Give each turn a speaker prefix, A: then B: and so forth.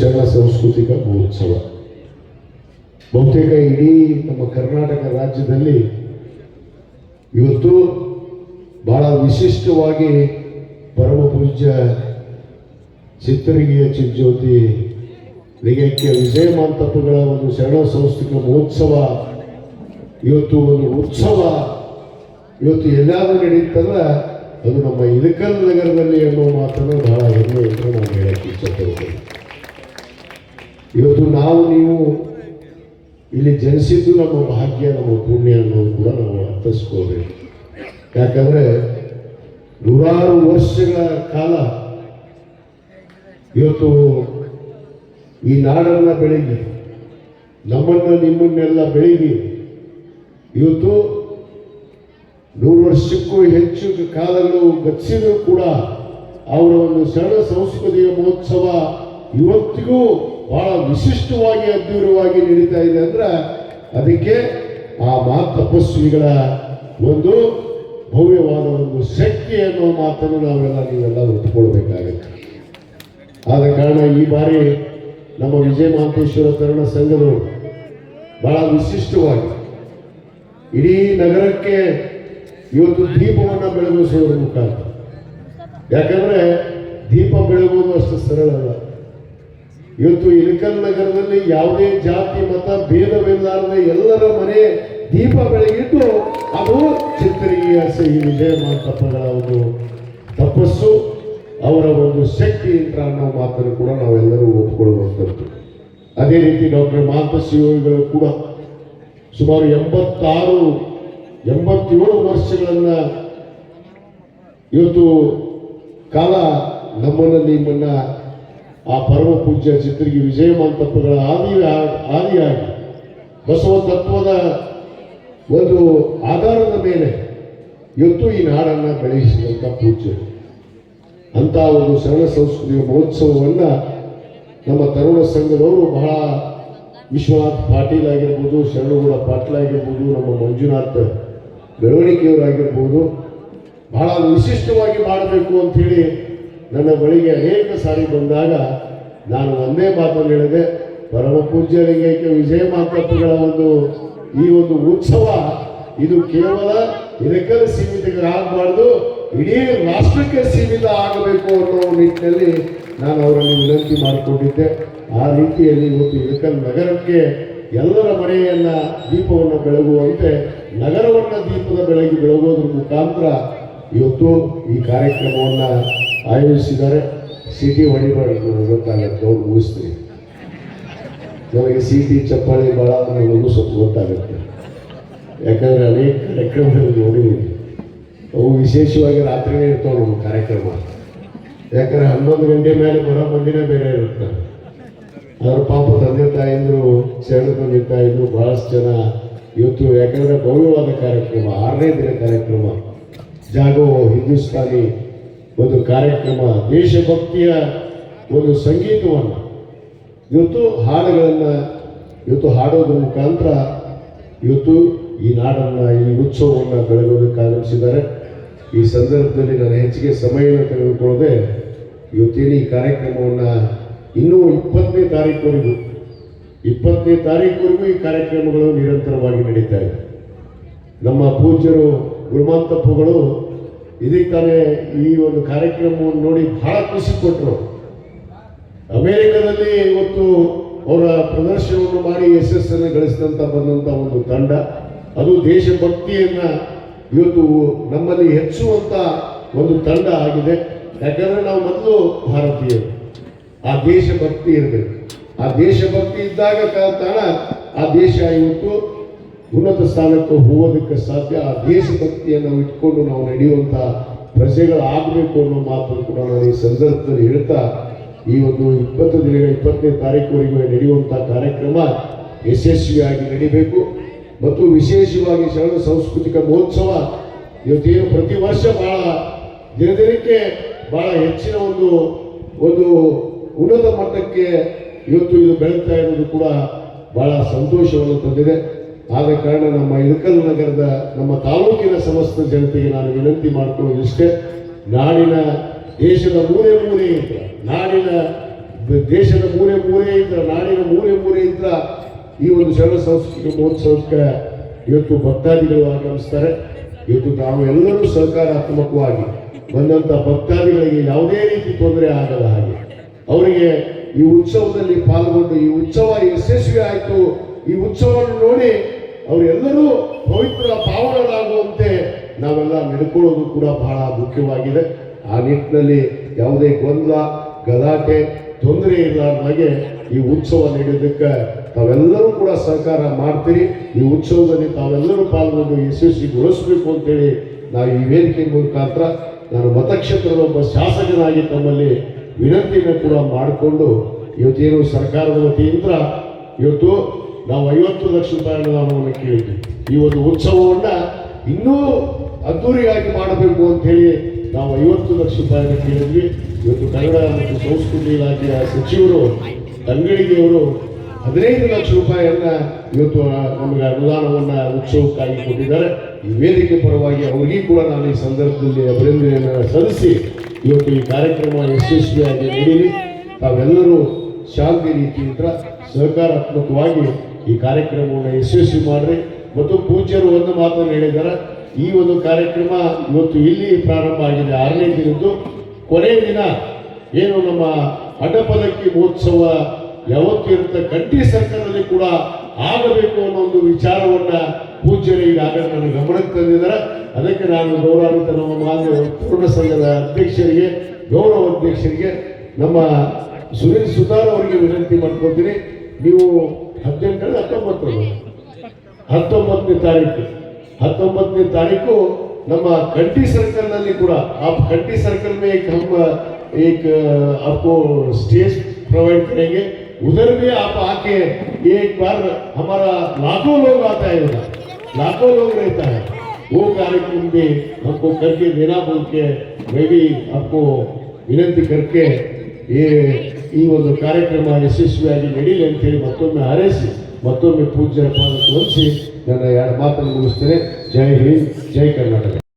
A: ಶರಣ ಸಾಂಸ್ಕೃತಿಕ ಮಹೋತ್ಸವ ಬಹುತೇಕ ಇಡೀ ನಮ್ಮ ಕರ್ನಾಟಕ ರಾಜ್ಯದಲ್ಲಿ ಇವತ್ತು ಬಹಳ ವಿಶಿಷ್ಟವಾಗಿ ಪರಮ ಪೂಜ್ಯ ಚಿತ್ತರಿಗೆಯ ಚಿಜ್ಯೋತಿ ನಿಗಕ್ಕೆ ವಿಜಯ ಮಾಂತಪ್ಪಗಳ ಒಂದು ಶರಣ ಸಾಂಸ್ಕೃತಿಕ ಮಹೋತ್ಸವ, ಇವತ್ತು ಒಂದು ಉತ್ಸವ. ಇವತ್ತು ಎಲ್ಲಾದ್ರೂ ನಡೆಯುತ್ತಂದ್ರೆ ಅದು ನಮ್ಮ ಇಳಕಲ್ ನಗರದಲ್ಲಿ ಅನ್ನೋ ಮಾತನ್ನು ಬಹಳ ಹೆಮ್ಮೆ ಅಂತ ನಾನು ಹೇಳಕ್ಕೆ ಇಷ್ಟಪಡ್ತೇನೆ. ಇವತ್ತು ನಾವು ನೀವು ಇಲ್ಲಿ ಜನಿಸಿದ್ದು ನಮ್ಮ ಭಾಗ್ಯ, ನಮ್ಮ ಪುಣ್ಯ ಅನ್ನೋದು ಕೂಡ ನಾವು ಅರ್ಥಿಸ್ಕೋಬೇಕು ಯಾಕಂದ್ರೆ ನೂರಾರು ವರ್ಷಗಳ ಕಾಲ ಇವತ್ತು ಈ ನಾಡನ್ನ ಬೆಳಗಿ ನಮ್ಮನ್ನ ನಿಮ್ಮನ್ನೆಲ್ಲ ಬೆಳಗಿ ಇವತ್ತು ನೂರು ವರ್ಷಕ್ಕೂ ಹೆಚ್ಚು ಕಾಲಗಳು ಗಚ್ಚಿದ್ರು ಕೂಡ ಅವರ ಒಂದು ಸರಳ ಸಂಸ್ಕೃತಿಯ ಮಹೋತ್ಸವ ಇವತ್ತಿಗೂ ಬಹಳ ವಿಶಿಷ್ಟವಾಗಿ ಅದ್ದೂರವಾಗಿ ನಡೀತಾ ಇದೆ ಅಂದ್ರೆ ಅದಕ್ಕೆ ಆ ಮಾ ತಪಸ್ವಿಗಳ ಒಂದು ಭವ್ಯವಾದ ಒಂದು ಶಕ್ತಿ ಅನ್ನೋ ಮಾತನ್ನು ನಾವೆಲ್ಲ ನೀವೆಲ್ಲ ಒಪ್ಪಿಕೊಳ್ಬೇಕಾಗುತ್ತೆ. ಆದ ಕಾರಣ ಈ ಬಾರಿ ನಮ್ಮ ವಿಜಯ ಮಹಾಂತೇಶ್ವರ ತರಣ ಸಂಘದವರು ಬಹಳ ವಿಶಿಷ್ಟವಾಗಿ ಇಡೀ ನಗರಕ್ಕೆ ಇವತ್ತು ದೀಪವನ್ನು ಬೆಳಗಿಸುವುದು ಮುಖಾಂತರ. ಯಾಕಂದ್ರೆ ದೀಪ ಬೆಳಗುವುದು ಅಷ್ಟು ಸರಳ ಅಲ್ಲ ಇವತ್ತು ಇಳಕಲ್ ನಗರದಲ್ಲಿ ಯಾವುದೇ ಜಾತಿ, ಮತ ಭೇದವಿಲ್ಲಾರದ ಎಲ್ಲರ ಮನೆ ದೀಪ ಬೆಳಗಿಟ್ಟು ಅದು ಚಿತ್ರೀಯ ಸಹಿ ವಿಜಯ ಮಾತಪ್ಪಗಳ ಒಂದು ತಪಸ್ಸು ಅವರ ಒಂದು ಶಕ್ತಿ ಅಂತ ಅನ್ನೋ ಮಾತನ್ನು ಕೂಡ ನಾವೆಲ್ಲರೂ ಒಪ್ಪಿಕೊಳ್ಳುವಂಥದ್ದು. ಅದೇ ರೀತಿ ಡಾಕ್ಟರ್ ಮಹಾಂತಶಿವಗಳು ಕೂಡ ಸುಮಾರು ಎಂಬತ್ತಾರು, ಎಂಬತ್ತೇಳು ವರ್ಷಗಳನ್ನ ಇವತ್ತು ಕಾಲ ನಮ್ಮನ್ನ ನಿಮ್ಮನ್ನ ಆ ಪರಮ ಪೂಜ್ಯ ಚಿತ್ರಿಗೆ ವಿಜಯ ಮಂಟಪಗಳ ಆದಿ ಆದಿಯಾಗಿ ಬಸವ ತತ್ವದ ಒಂದು ಆಧಾರದ ಮೇಲೆ ಇವತ್ತು ಈ ನಾಡನ್ನ ಬೆಳೆಸಿದಂಥ ಪೂಜ್ಯ. ಅಂತ ಒಂದು ಶರಣ ಸಂಸ್ಕೃತಿಯ ಮಹೋತ್ಸವವನ್ನು ನಮ್ಮ ತರುಣ ಸಂಘದವರು ಬಹಳ ವಿಶ್ವನಾಥ್ ಪಾಟೀಲ್ ಆಗಿರ್ಬೋದು, ಶರಣಗೌಡ ಪಾಟೀಲ್ ಆಗಿರ್ಬೋದು, ನಮ್ಮ ಮಂಜುನಾಥ್ ಬೆಳವಣಿಗೆಯವರಾಗಿರ್ಬೋದು ಬಹಳ ವಿಶಿಷ್ಟವಾಗಿ ಮಾಡಬೇಕು ಅಂತ ಹೇಳಿ ನನ್ನ ಬಳಿಗೆ ಅನೇಕ ಸಾರಿ ಬಂದಾಗ ನಾನು ಒಂದೇ ಮಾತನ್ನು ಹೇಳಿದೆ, ಪರಮ ಪೂಜ್ಯ ಲಿಂಗೈಕ್ಯ ವಿಜಯ ಮಾತಪ್ಪಗಳ ಒಂದು, ಈ ಒಂದು ಉತ್ಸವ, ಇದು ಕೇವಲ ಇದಕ್ಕೆ ಸೀಮಿತರಾಗಬಾರ್ದು ಇಡೀ ರಾಷ್ಟ್ರಕ್ಕೆ ಸೀಮಿತ ಆಗಬೇಕು ಅನ್ನೋ ನಿಟ್ಟಿನಲ್ಲಿ ನಾನು ಅವರಲ್ಲಿ ವಿನಂತಿ ಮಾಡಿಕೊಂಡಿದ್ದೆ. ಆ ರೀತಿಯಲ್ಲಿ ಇವತ್ತು ಇದಕ್ಕಲ್ ನಗರಕ್ಕೆ ಎಲ್ಲರ ಮನೆಯನ್ನ ದೀಪವನ್ನು ಬೆಳಗುವಂತೆ, ನಗರವನ್ನ ದೀಪದ ಬೆಳಗಿ ಬೆಳಗೋದ್ರ ಮುಖಾಂತರ ಇವತ್ತು ಈ ಕಾರ್ಯಕ್ರಮವನ್ನ ಆಯೋಜಿಸಿದ್ದಾರೆ. ಸಿಟಿ ಹೊಡಿಬಾರ್ದು ಗೊತ್ತಾಗುತ್ತೆ, ಅವ್ರು ಮುಗಿಸ್ತೀನಿ. ನಮಗೆ ಸಿಟಿ ಚಪ್ಪಾಳಿ ಭಾಳ ನಮಗೂ ಸ್ವಲ್ಪ ಗೊತ್ತಾಗುತ್ತೆ. ಯಾಕಂದರೆ ಅನೇಕ ಕಾರ್ಯಕ್ರಮಗಳು ನೋಡಿದ್ದೀನಿ ಅವು ವಿಶೇಷವಾಗಿ ರಾತ್ರಿನೇ ಇರ್ತಾವೆ ನಮ್ಮ ಕಾರ್ಯಕ್ರಮ. ಯಾಕಂದರೆ ಹನ್ನೊಂದು ಗಂಟೆ ಮೇಲೆ ಬರೋ ಮಂದಿನೇ ಬೇರೆ ಇರುತ್ತೆ. ಅವ್ರ ಪಾಪ ತಂದೆ ತಾಯಿಂದರು ಶರಣ ತಂದೆ ತಾಯಿದ್ರು ಬಹಳಷ್ಟು ಜನ ಇವತ್ತು ಯಾಕಂದರೆ ಭವ್ಯವಾದ ಕಾರ್ಯಕ್ರಮ, ಆರನೇ ದಿನ ಕಾರ್ಯಕ್ರಮ. ಜಾಗೋ ಹಿಂದೂಸ್ತಾನಿ ಒಂದು ಕಾರ್ಯಕ್ರಮ, ದೇಶಭಕ್ತಿಯ ಒಂದು ಸಂಗೀತವನ್ನು. ಇವತ್ತು ಹಾಡುಗಳನ್ನು, ಇವತ್ತು ಹಾಡೋದ್ರ ಮುಖಾಂತರ ಇವತ್ತು ಈ ನಾಡನ್ನು, ಈ ಉತ್ಸವವನ್ನು ಬೆಳಗೋದಕ್ಕೆ ಆಗಮಿಸಿದ್ದಾರೆ. ಈ ಸಂದರ್ಭದಲ್ಲಿ ನಾನು ಹೆಚ್ಚಿಗೆ ಸಮಯವನ್ನು ತೆಗೆದುಕೊಳ್ಳದೆ ಇವತ್ತೇನು ಈ ಕಾರ್ಯಕ್ರಮವನ್ನು ಇನ್ನೂ ಇಪ್ಪತ್ತನೇ ತಾರೀಕುವರೆಗೂ ಇಪ್ಪತ್ತನೇ ತಾರೀಕುವರೆಗೂ ಈ ಕಾರ್ಯಕ್ರಮಗಳು ನಿರಂತರವಾಗಿ ನಡೀತಾ ಇದೆ. ನಮ್ಮ ಪೂಜ್ಯರು ಗುರುಮಾಂತಪ್ಪಗಳು ಇದಕ್ಕೆ ಈ ಒಂದು ಕಾರ್ಯಕ್ರಮವನ್ನು ನೋಡಿ ಬಹಳ ಖುಷಿ ಕೊಟ್ಟರು ಅಮೇರಿಕಾದಲ್ಲಿ ಇವತ್ತು ಅವರ ಪ್ರದರ್ಶನವನ್ನು ಮಾಡಿ ಯಶಸ್ಸನ್ನು ಗಳಿಸಿದಂತ ಬಂದಂತ ಒಂದು ತಂಡ. ಅದು ದೇಶಭಕ್ತಿಯನ್ನು ಇವತ್ತು ನಮ್ಮಲ್ಲಿ ಹೆಚ್ಚುವಂತ ಒಂದು ತಂಡ ಆಗಿದೆ. ಯಾಕಂದರೆ ನಾವು ಮೊದಲು ಭಾರತೀಯರು. ಆ ದೇಶಭಕ್ತಿ ಇರಬೇಕು. ಆ ದೇಶಭಕ್ತಿ ಇದ್ದಾಗ ಕಾರಣ ಆ ದೇಶ ಇವತ್ತು ಉನ್ನತ ಸ್ಥಾನಕ್ಕೆ ಹೋಗೋದಕ್ಕೆ ಸಾಧ್ಯ. ಆ ದೇಶಭಕ್ತಿಯನ್ನು ಇಟ್ಕೊಂಡು ನಾವು ನಡೆಯುವಂತ ಪ್ರಜೆಗಳು ಆಗಬೇಕು ಅನ್ನೋ ಮಾತನ್ನು ಕೂಡ ನಾನು ಈ ಸಂದರ್ಭದಲ್ಲಿ ಹೇಳ್ತಾ, ಈ ಒಂದು ಇಪ್ಪತ್ತು ದಿನಗಳ ಇಪ್ಪತ್ತನೇ ತಾರೀಕುವರೆಗೂ ನಡೆಯುವಂಥ ಕಾರ್ಯಕ್ರಮ ಯಶಸ್ವಿಯಾಗಿ ನಡಿಬೇಕು. ಮತ್ತು ವಿಶೇಷವಾಗಿ ಶರಣ ಸಾಂಸ್ಕೃತಿಕ ಮಹೋತ್ಸವ ಇವತ್ತೇನು ಪ್ರತಿ ವರ್ಷ ಬಹಳ ದಿನ ದಿನಕ್ಕೆ ಬಹಳ ಹೆಚ್ಚಿನ ಒಂದು ಒಂದು ಉನ್ನತ ಮಟ್ಟಕ್ಕೆ ಇವತ್ತು ಇದು ಬೆಳೀತಾ ಇರೋದು ಕೂಡ ಬಹಳ ಸಂತೋಷವನ್ನು ತಂದಿದೆ. ಆದ ಕಾರಣ ನಮ್ಮ ಇಳಕಲ್ ನಗರದ, ನಮ್ಮ ತಾಲೂಕಿನ ಸಮಸ್ತ ಜನತೆಗೆ ನಾನು ವಿನಂತಿ ಮಾಡ್ಕೊಳ್ಳೋದು ಇಷ್ಟೇ ನಾಡಿನ ದೇಶದ ಮೂಲೆ ಮೂಲೆಯಿಂದ ನಾಡಿನ ದೇಶದ ಮೂಲೆ ಮೂಲೆಯಿಂದ ನಾಡಿನ ಮೂಲೆ ಮೂಲೆಯಿಂದ ಈ ಒಂದು ಶರಣ ಸಂಸ್ಕೃತಿ ಮಹೋತ್ಸವಕ್ಕೆ ಇವತ್ತು ಭಕ್ತಾದಿಗಳು ಆಗಮಿಸ್ತಾರೆ. ಇವತ್ತು ನಾವು ಎಲ್ಲರೂ ಸಹಕಾರಾತ್ಮಕವಾಗಿ ಬಂದಂತ ಭಕ್ತಾದಿಗಳಿಗೆ ಯಾವುದೇ ರೀತಿ ತೊಂದರೆ ಆಗದ ಹಾಗೆ, ಅವರಿಗೆ ಈ ಉತ್ಸವದಲ್ಲಿ ಪಾಲ್ಗೊಂಡು ಈ ಉತ್ಸವ ಯಶಸ್ವಿ ಆಯಿತು. ಈ ಉತ್ಸವವನ್ನು ನೋಡಿ ಅವರೆಲ್ಲರೂ ಪವಿತ್ರ ಪಾವನರಾಗುವಂತೆ ನಾವೆಲ್ಲ ನಡ್ಕೊಳ್ಳೋದು ಕೂಡ ಬಹಳ ಮುಖ್ಯವಾಗಿದೆ. ಆ ನಿಟ್ಟಿನಲ್ಲಿ ಯಾವುದೇ ಗೊಂದಲ, ಗಲಾಟೆ, ತೊಂದರೆ ಇರಲಾರ್ದಾಗೆ ಈ ಉತ್ಸವ ನಡೆಯೋದಕ್ಕೆ ತಾವೆಲ್ಲರೂ ಕೂಡ ಸಹಕಾರ ಮಾಡ್ತೀರಿ. ಈ ಉತ್ಸವದಲ್ಲಿ ತಾವೆಲ್ಲರೂ ಪಾಲ್ಗೊಂಡು ಯಶಸ್ವಿಗೊಳಿಸಬೇಕು ಅಂತೇಳಿ ನಾವು ಈ ವೇದಿಕೆ ಮುಖಾಂತರ ನಾನು ಮತಕ್ಷೇತ್ರದ ಒಬ್ಬ ಶಾಸಕನಾಗಿ ತಮ್ಮಲ್ಲಿ ವಿನಂತಿಯನ್ನು ಕೂಡ ಮಾಡಿಕೊಂಡು ಇವತ್ತೇನು ಸರ್ಕಾರದ ವತಿಯಿಂದ ಇವತ್ತು ನಾವು ಐವತ್ತು ಲಕ್ಷ ರೂಪಾಯಿ ಅನುದಾನವನ್ನು ಕೇಳಿದ್ವಿ. ಈ ಒಂದು ಉತ್ಸವವನ್ನ ಇನ್ನೂ ಅದ್ದೂರಿಯಾಗಿ ಮಾಡಬೇಕು ಅಂತ ಹೇಳಿ ನಾವು ಐವತ್ತು ಲಕ್ಷ ರೂಪಾಯಿಯನ್ನು ಕೇಳಿದ್ವಿ. ಇವತ್ತು ಕನ್ನಡ ಮತ್ತು ಸಂಸ್ಕೃತಿ ಇಲಾಖೆಯ ಸಚಿವರು ತಂಗಡಿಗೆಯವರು ಹದಿನೈದು ಲಕ್ಷ ರೂಪಾಯಿಯನ್ನ ಇವತ್ತು ನಮಗೆ ಅನುದಾನವನ್ನ ಉತ್ಸವಕ್ಕಾಗಿ ಕೊಟ್ಟಿದ್ದಾರೆ. ಈ ವೇದಿಕೆ ಪರವಾಗಿ ಅವರಿಗೂ ಕೂಡ ನಾನು ಈ ಸಂದರ್ಭದಲ್ಲಿ ಅಭಿನಂದನೆಯನ್ನು ಸಲ್ಲಿಸಿ ಇವತ್ತು ಈ ಕಾರ್ಯಕ್ರಮ ಯಶಸ್ವಿಯಾಗಿ ನಡೀಲಿ. ತಾವೆಲ್ಲರೂ ಶಾಂತಿ ರೀತಿಯಿಂದ ಸಹಕಾರಾತ್ಮಕವಾಗಿ ಈ ಕಾರ್ಯಕ್ರಮವನ್ನು ಯಶಸ್ವಿ ಮಾಡ್ರಿ. ಮತ್ತು ಪೂಜ್ಯರು ಒಂದು ಮಾತನ್ನು ಹೇಳಿದ್ದಾರೆ. ಈ ಒಂದು ಕಾರ್ಯಕ್ರಮ ಇವತ್ತು ಇಲ್ಲಿ ಪ್ರಾರಂಭ ಆಗಿದೆ. ಆರನೇ ದಿನದ್ದು ಕೊನೆಯ ದಿನ ಏನು ನಮ್ಮ ಅಡ್ಡಪದಕ್ಕಿ ಮಹೋತ್ಸವ ಯಾವತ್ತು ಇರುತ್ತೆ ಕಂಟಿ ಸರ್ಕಲ್ನಲ್ಲಿ ಕೂಡ ಆಗಬೇಕು ಅನ್ನೋ ಒಂದು ವಿಚಾರವನ್ನ ಪೂಜ್ಯರು ಈಗಾಗಲೇ ನನ್ನ ಗಮನಕ್ಕೆ ತಂದಿದ್ದಾರೆ. ಅದಕ್ಕೆ ನಾನು ಗೌರವಾನ್ವಿತ ನಮ್ಮ ಮಾನ್ಯ ಪೂರ್ಣ ಸಂಘದ ಅಧ್ಯಕ್ಷರಿಗೆ, ಗೌರವ ಅಧ್ಯಕ್ಷರಿಗೆ ನಮ್ಮ ಸುನೀಲ್ ಸುತಾರ್ ಅವರಿಗೆ ವಿನಂತಿ ಮಾಡ್ಕೊತೀನಿ ನೀವು ಹದಿನೆಂಟರ ಹತ್ತೊಂಬತ್ತರಲ್ಲಿ ಹತ್ತೊಂಬತ್ತನೇ ತಾರೀಕು ಹತ್ತೊಂಬತ್ತನೇ ತಾರೀಕು ನಮ್ಮ ಕಂಠಿ ಸರ್ಕಲ್ ನಲ್ಲಿ ಕೂಡ आप कंठी सर्कल में एक हम एक आपको स्टेज प्रोवाइड करेंगे उधर भी आप आके एक बार हमारा लाखों लोग आता है उधर लाखों लोग रहता है वो कार्यक्रम भी हमको करके देना बोल के मैं भी आपको ವಿನಂತಿ करके ಈ ಈ ಒಂದು ಕಾರ್ಯಕ್ರಮ ಯಶಸ್ವಿಯಾಗಿ ನಡೀಲಿ ಅಂತೇಳಿ ಮತ್ತೊಮ್ಮೆ ಹಾರೈಸಿ, ಮತ್ತೊಮ್ಮೆ ಪೂಜ್ಯರ ಪಾದಕ್ಕೆ ವಂಚಿ ನನ್ನ ಎರಡು ಮಾತನ್ನು ಮುಗಿಸ್ತೇನೆ. ಜೈ ಹಿಂದ್, ಜೈ ಕರ್ನಾಟಕ.